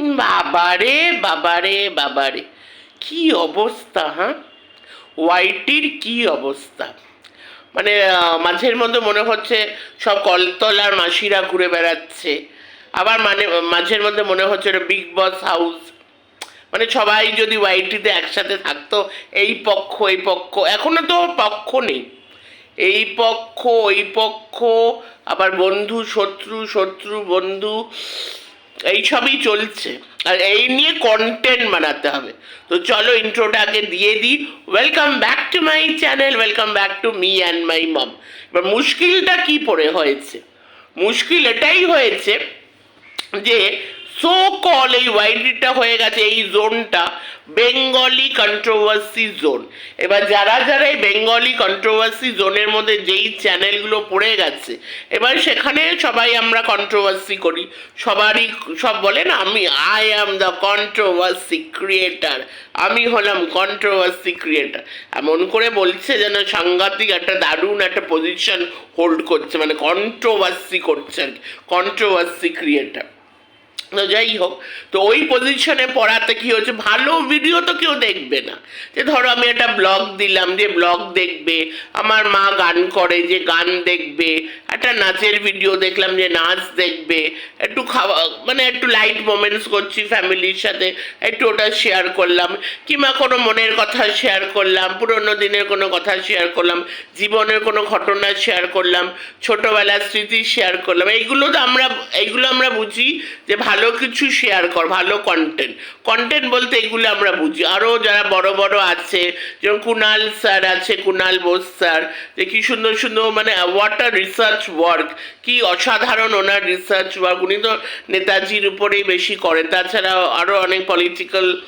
বাবারে বাবারে বাবারে। কি অবস্থা হ্যাঁ? ওয়াইটির কি অবস্থা? মানে মাঝের মধ্যে মনে হচ্ছে সব কলতলার মাসিরা ঘুরে বেড়াচ্ছে। আবার মানে মাঝের মধ্যে মনে হচ্ছে এটা বিগ বস হাউস মানে সবাই যদি ওয়াইটিতে একসাথে থাকতো, এই পক্ষ এই পক্ষ। এখনও তো পক্ষ নেই। এই পক্ষ, ওই পক্ষ, আবার বন্ধু, শত্রু শত্রু, বন্ধু। এইসবই চলছে। আর এই নিয়ে কন্টেন্ট বানাতে হবে। তো চলো ইন্ট্রোটা আগে দিয়ে দিই। Welcome back to my channel welcome back to me and my mom এবার মুশকিলটা কি পড়ে হয়েছে? মুশকিল এটাই হয়েছে যে সো কল এই ওয়াইডিটা হয়ে গেছে এই জোনটা বেঙ্গলি কন্ট্রোভার্সি জোন এবার যারা যারা এই বেঙ্গলি কন্ট্রোভার্সি জোনের মধ্যে যেই চ্যানেলগুলো পড়ে গেছে, এবার সেখানে সবাই আমরা কন্ট্রোভার্সি করি। সবারই সব বলে না, আমি I am the controversy creator আমি হলাম কন্ট্রোভার্সি ক্রিয়েটার এমন করে বলছে যেন সাংঘাতিক একটা দারুণ একটা পজিশন হোল্ড করছে মানে কন্ট্রোভার্সি করছে আর কন্ট্রোভার্সি ক্রিয়েটার যাই হোক, তো ওই পজিশনে পড়াতে কি হচ্ছে? ভালো ভিডিও তো কেউ দেখবে না। যে ধরো আমি একটা ব্লগ দিলাম, যে ব্লগ দেখবে, আমার মা গান করে, যে গান দেখবে একটা নাচের ভিডিও দেখলাম যে নাচ দেখবে, একটু খাওয়া মানে একটু লাইট মোমেন্টস করছি ফ্যামিলির সাথে, একটু ওটা শেয়ার করলাম, কিংবা কোনো মনের কথা শেয়ার করলাম, পুরোনো দিনের কোনো কথা শেয়ার করলাম, জীবনের কোনো ঘটনা শেয়ার করলাম, ছোটোবেলার স্মৃতি শেয়ার করলাম, এইগুলো তো আমরা, এইগুলো আমরা বুঝি যে ভালো কিছু শেয়ার কর, ভালো কন্টেন্ট কন্টেন্ট বলতে এগুলো আমরা বুঝি। আরও যারা বড় বড় আছে, যেমন কুনাল স্যার আছে, কুনাল বোস স্যার যে কি সুন্দর সুন্দর মানে ওয়াটার আ রিসার্চ ওয়ার্ক কি অসাধারণ ওনার রিসার্চ ওয়ার্ক উনি তো নেতাজির উপরেই বেশি করেন। তাছাড়া আরও অনেক পলিটিক্যাল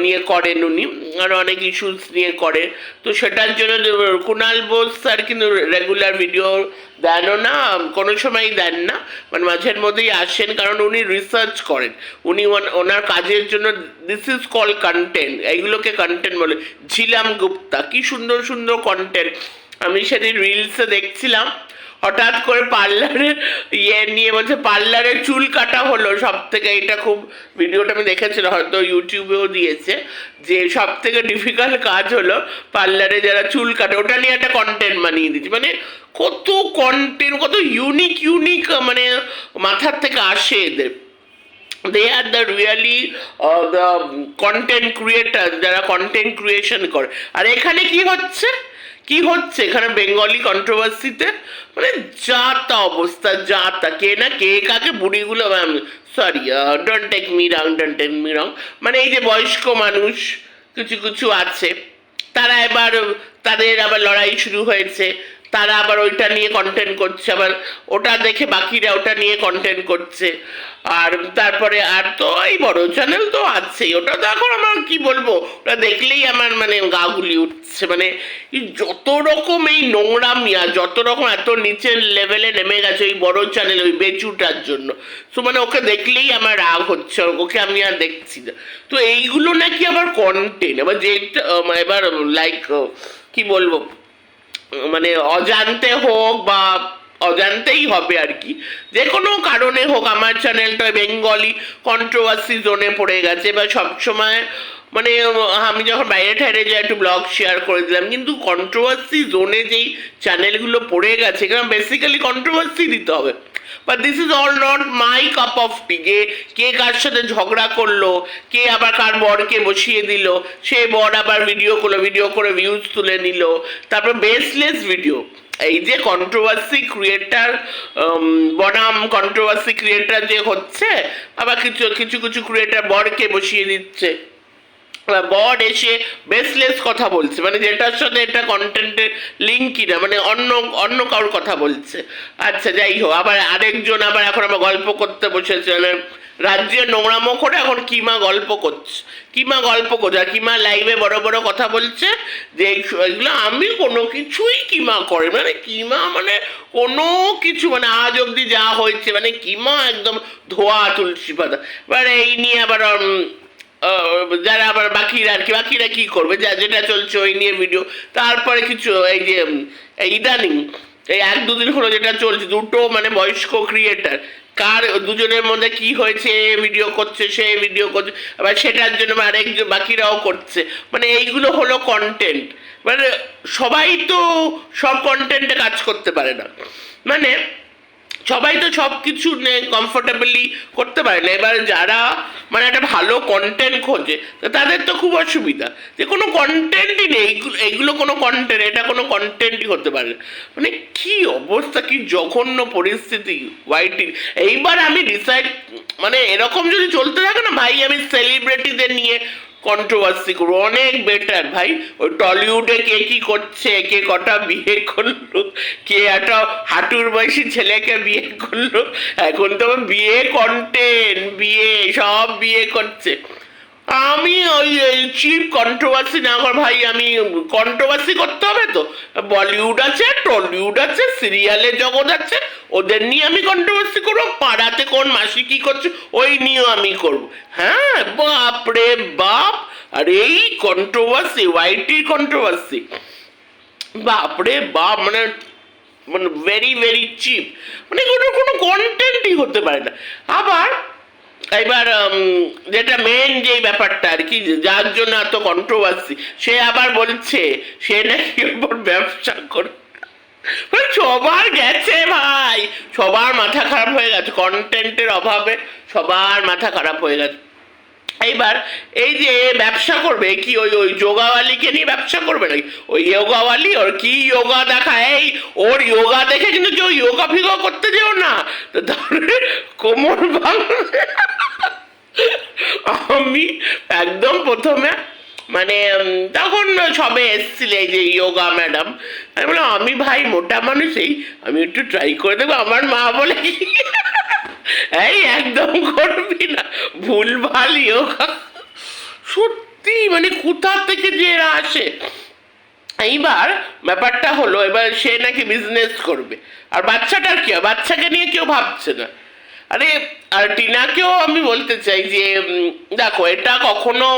নিয়ে করেন উনি। আরও অনেক ইস্যুস নিয়ে করে। তো সেটার জন্য কুনাল বোস স্যার কিন্তু রেগুলার ভিডিও দেনও না, কোনো সময়ই দেন না। মানে মাঝের মধ্যেই আসেন কারণ উনি রিসার্চ করেন। উনি ওন- ওনার কাজের জন্য দিস ইজ কল কন্টেন্ট এইগুলোকে কন্টেন্ট বলে। ঝিলাম গুপ্তা, কি সুন্দর সুন্দর কন্টেন্ট আমি সেদিন রিলসে দেখছিলাম। হঠাৎ করে পার্লারের ইয়ে নিয়ে বলছে, পার্লারে চুল কাটা হলো। সব থেকে এটা খুব, ভিডিওটা আমি দেখেছিলাম, হয়তো ইউটিউবেও দিয়েছে, যে সব থেকে ডিফিকাল্ট কাজ হলো পার্লারে যারা চুল কাটে, ওটা নিয়ে একটা কন্টেন্ট বানিয়ে দিচ্ছে মানে কত কন্টেন্ট কত ইউনিক ইউনিক মানে মাথার থেকে আসে এদের। They are the really the content creator যারা কন্টেন্ট ক্রিয়েশন করে। আর এখানে কি হচ্ছে? কি হচ্ছে? এখানে বেঙ্গলি কন্ট্রোভার্সিতে মানে যা তা অবস্থা, যা তা, কে না কে, কাকে বুড়িগুলো sorry don't take me wrong don't take me wrong মানে এই যে বয়স্ক মানুষ, কিছু কিছু আছে, তারা এবার, তাদের আবার লড়াই শুরু হয়েছে। তারা আবার ওইটা নিয়ে কন্টেন্ট করছে, আবার ওটা দেখে বাকিরা ওটা নিয়ে কন্টেন্ট করছে। আর তারপরে আর তো এই বড় চ্যানেল তো আছেই, ওটা তো এখন আমার কি বলব? ওটা দেখলেই আমার মানে গা গুলি উঠছে মানে যত রকম এই নোংরামি আর যত রকম এত নিচের লেভেলে নেমে গেছে ওই বড় চ্যানেল ওই বেচুটার জন্য। তো মানে ওকে দেখলেই আমার রাগ হচ্ছে ওকে আমি আর দেখছি না। তো এইগুলো নাকি আবার কন্টেন্ট এবার যেটা এবার লাইক কি বলব? মানে অজান্তে হোক বা অজান্তেই হবে আর কি। যে কোনো কারণে হোক, আমার চ্যানেলটা বেঙ্গলি কন্ট্রোভার্সি জোনে পড়ে গেছে বা সবসময় মানে আমি যখন বাইরে ঠাইরে যাই, একটু ব্লগ শেয়ার করে দিলাম। কিন্তু কন্ট্রোভার্সি জোনে যেই চ্যানেলগুলো পড়ে গেছে, কারণ বেসিক্যালি কন্ট্রোভার্সি দিতে হবে। But this is all not my cup of tea যে কে কার সাথে ঝগড়া করল, কে আবার কার বরকে বসিয়ে দিল, সে বর আবার ভিডিও করল ভিডিও করে ভিউজ তুলে নিল, তারপর বেসলেস ভিডিও এই যে কন্ট্রোভার্সি ক্রিয়েটার বনাম কন্ট্রোভার্সি ক্রিয়েটার যে হচ্ছে, আবার কিছু কিছু কিছু ক্রিয়েটার বরকে বসিয়ে দিচ্ছে। বর এসে বেসলেস কথা বলছে। মানে যেটার সাথে এটা কন্টেন্টের লিঙ্ক কিনা মানে অন্য অন্য কারোর কথা বলছে। আচ্ছা যাই হোক, আবার আরেকজন আবার এখন আবার গল্প করতে বসেছে মানে রাজ্যের নোংরামো করে এখন কিমা গল্প করছে। কিমা গল্প করছে কিমা লাইভে বড় বড় কথা বলছে যে, এগুলো আমি কোনো কিছুই কিমা করে মানে কিমা মানে কোনো কিছু মানে আজ অবধি যা হয়েছে মানে কিমা একদম ধোয়া তুলসী পাতা। এবার এই নিয়ে আবার যারা আবার বাকিরা আর কি, বাকিরা কি করবে? যা, যেটা চলছে ওই নিয়ে ভিডিও তারপরে কিছু, এই যে ইদানিং, এই এক দুদিন হলো যেটা চলছে, দুটো মানে বয়স্ক ক্রিয়েটার কার দুজনের মধ্যে কি হয়েছে ভিডিও করছে, সে ভিডিও করছে, আবার সেটার জন্য আরেকজন, বাকিরাও করছে। মানে এইগুলো হলো কন্টেন্ট মানে সবাই তো সব কন্টেন্টে কাজ করতে পারে না। মানে সবাই তো সব কিছু কমফোর্টেবলি করতে পারে না। এবার যারা মানে একটা ভালো কন্টেন্ট খোঁজে তাদের তো খুব অসুবিধা। যে কোনো কন্টেন্টই নেই এইগুলো কোনো কন্টেন্ট এটা কোনো কন্টেন্টই হতে পারে মানে কি অবস্থা, কি জঘন্য পরিস্থিতি ওয়াইটির এইবার আমি ডিসাইড মানে এরকম যদি চলতে থাকে না, ভাই, আমি সেলিব্রিটিদের নিয়ে কন্ট্রোভার্সি করব। অনেক বেটার ভাই। ওই টলিউডে কে কি করছে, কে কটা বিয়ে করল, কে একটা হাঁটুর বয়সী ছেলেকে বিয়ে করল, এখন তো বিয়ে কন্টেন্ট বিয়ে, সব বিয়ে করছে। আমি ওই চিপ কন্ট্রোভার্সি না কর ভাই, আমি কন্ট্রোভার্সি করতে হবে তো? বলিউড আছে টলিউড আছে সিরিয়ালের জগৎ আছে ওদের নিয়ে আমি কন্ট্রোভার্সি করব, পাড়াতে কোন মাসি কি করছে, ওই নিয়েও আমি করব। হ্যাঁ বাপ রে বাপ, আর এই কন্ট্রোভার্সি ওয়াইটি কন্ট্রোভার্সি বাপ রে বাপ মানে মানে ভেরি ভেরি চিপ মানে কোনো কোনো কন্টেন্টই হতে পারে না। আবার, এবার যেটা মেন যে ব্যাপারটা আর কি যার জন্য এত কন্ট্রোভার্সি সে আবার বলছে, সে নাকি ব্যবসা করে সবার গেছে ভাই। সবার মাথা খারাপ হয়ে গেছে কন্টেন্টের অভাবে সবার মাথা খারাপ হয়ে গেছে। এইবার এই যে ব্যবসা করবে, কি ওই ওই যোগাওয়ালিকে নিয়ে ব্যবসা করবে নাকি? ওই যোগাওয়ালি ওর কি যোগা দেখায় এই ওর যোগা দেখে কিন্তু কেউ যোগা ফিগা করতে যেও না। তো ধরে কোমর ভাঙবে। আমি একদম প্রথমে মানে তখন সবে এসছিল এই যে যোগা ম্যাডাম। আমি বললাম, আমি ভাই, মোটা মানুষই। আমি একটু ট্রাই করে দেবো আমার মা বলে, এই একদম করবি না। ভুল ভালো যোগা সত্যি মানে কোথা থেকে যে এরা আসে? এইবার ব্যাপারটা হলো, এবার সে নাকি বিজনেস করবে। আর বাচ্চাটার কি? বাচ্চাকে নিয়ে কেউ ভাবছে না। আরে, আর টিনাকেও আমি বলতে চাই যে দেখো, এটা কখনো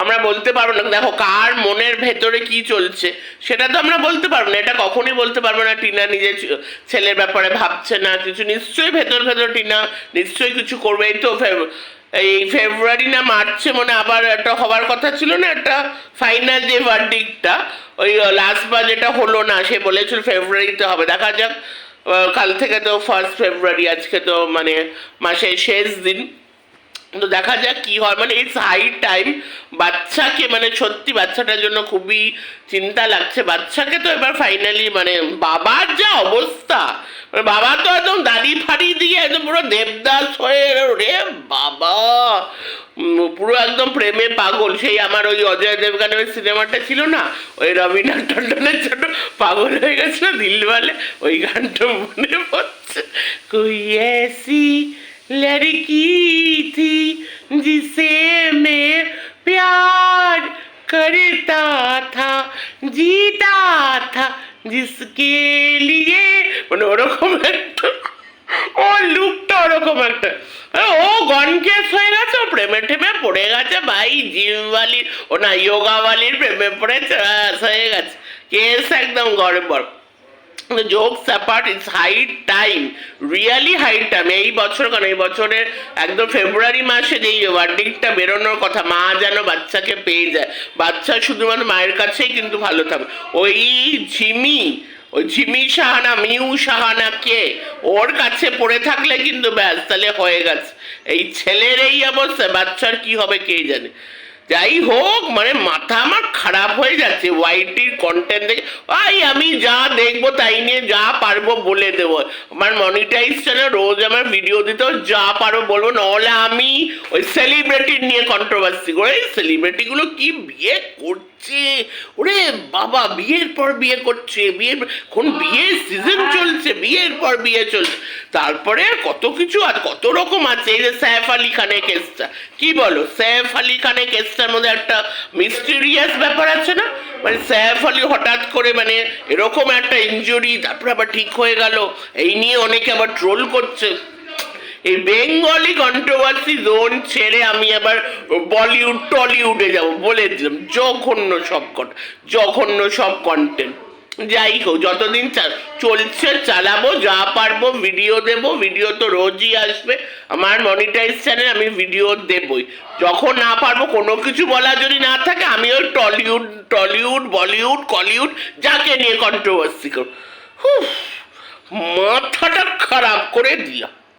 আমরা বলতে পারব না। দেখো, কার মনের ভেতরে কি চলছে, সেটা তো আমরা বলতে পারব না। এটা কখনই বলতে পারব না। টিনা নিজের ছেলের ব্যাপারে ভাবছে না কিছু। নিশ্চয়ই ভেতর ভেতর টিনা নিশ্চয়ই কিছু করবে। এই তো এই ফেব্রুয়ারি না মার্চে মনে আবার একটা হওয়ার কথা ছিল না, একটা ফাইনাল যে ভার্ডিকটা ওই লাস্ট বার যেটা হলো না, সে বলেছিল ফেব্রুয়ারিতে হবে। দেখা যাক কাল থেকে তো ফার্স্ট ফেব্রুয়ারি, আজকে তো মানে মাসের শেষ দিন। তো দেখা যাক কি হয়। মানে ইটস হাই টাইম বাচ্চাকে মানে সত্যি বাচ্চাটার জন্য খুবই চিন্তা লাগছে। বাচ্চাকে তো এবার ফাইনালি মানে বাবার যা অবস্থা মানে বাবা তো একদম দাড়ি ফাড়ি দিয়ে একদম পুরো দেবদাস হয়ে রে বাবা! পুরো একদম প্রেমে পাগল। সেই আমার ওই অজয় দেবগানের ওই সিনেমাটা ছিল না? ওই রবীন্দ্র টন্ডনের জন্য পাগল হয়ে গেছিল দিলওয়ালে। ওই গানটা মনে পড়ছে। কই लड़की थी जिसे मैं प्यार करता था जीता था जिसके लिए মানে ওরকম একটা ও লুকটা ওরকম একটা আরে ও গনকেস হয়ে গেছে ও প্রেমে টেমে পড়ে গেছে ভাই জিমওয়ালির ও না যোগাওয়ালির প্রেমে পড়েছে ব্যাস হয়ে গেছে কেস একদম গড়বড় jokes apart it's high time really high time এই বছর কেন? এই বছরের একদম ফেব্রুয়ারি মাসে যেই ওয়ার্ডিংটা বেরোনোর কথা, মা যেন বাচ্চাকে পেয়ে যায়। বাচ্চা শুধুমাত্র মায়ের কাছেই কিন্তু ভালো থাকবে। ওই ঝিমি ওই ঝিমি সাহানা, মিউ সাহানা কে? ওর কাছে পড়ে থাকলে কিন্তু ব্যাস, তাহলে হয়ে গেছে। এই ছেলের এই অবস্থা, বাচ্চার কি হবে কে জানে? যাই হোক মানে মাথা আমার খারাপ হয়ে যাচ্ছে ওয়াইটির কন্টেন্ট দেখে। ভাই, আমি যা দেখব তাই নিয়ে যা পারব বলে দেবো। আমার মনিটাইজ চ্যানেল রোজ আমার ভিডিও দিতেও যা পারব বলব নাহলে আমি ওই সেলিব্রিটির নিয়ে কন্ট্রোভার্সি করে সেলিব্রিটিগুলো কি বিয়ে করছে? ওরে বাবা, বিয়ের পর বিয়ে করছে, বিয়ের কোন বিয়ের সিজন চলছে, বিয়ের পর বিয়ে চলছে। তারপরে কত কিছু আর কত রকম আছে, এই যে সাইফ আলী খানের কেসটা কি বলো সাইফ আলী খানের কেসটার মধ্যে একটা মিস্টিরিয়াস ব্যাপার আছে না? মানে স্যাফ আলী হঠাৎ করে মানে এরকম একটা ইঞ্জুরি তারপরে আবার ঠিক হয়ে গেল। এই নিয়ে অনেকে আবার ট্রোল করছে। এই বেঙ্গলি কন্ট্রোভার্সি জোন ছেড়ে আমি আবার বলিউড টলিউডে যাব। বলে দিলাম, জঘন্য সব কট জঘন্য সব কন্টেন্ট যাই হোক যতদিন চলছে, চালাবো, যা পারব ভিডিও দেব ভিডিও তো রোজই আসবে। আমার মনিটাইজ চ্যানেল আমি ভিডিও দেবই। যখন না পারব, কোনো কিছু বলা যদি না থাকে আমি ওই টলিউড টলিউড বলিউড কলিউড যাকে নিয়ে কন্ট্রোভার্সি করব। মাথাটা খারাপ করে দিলাম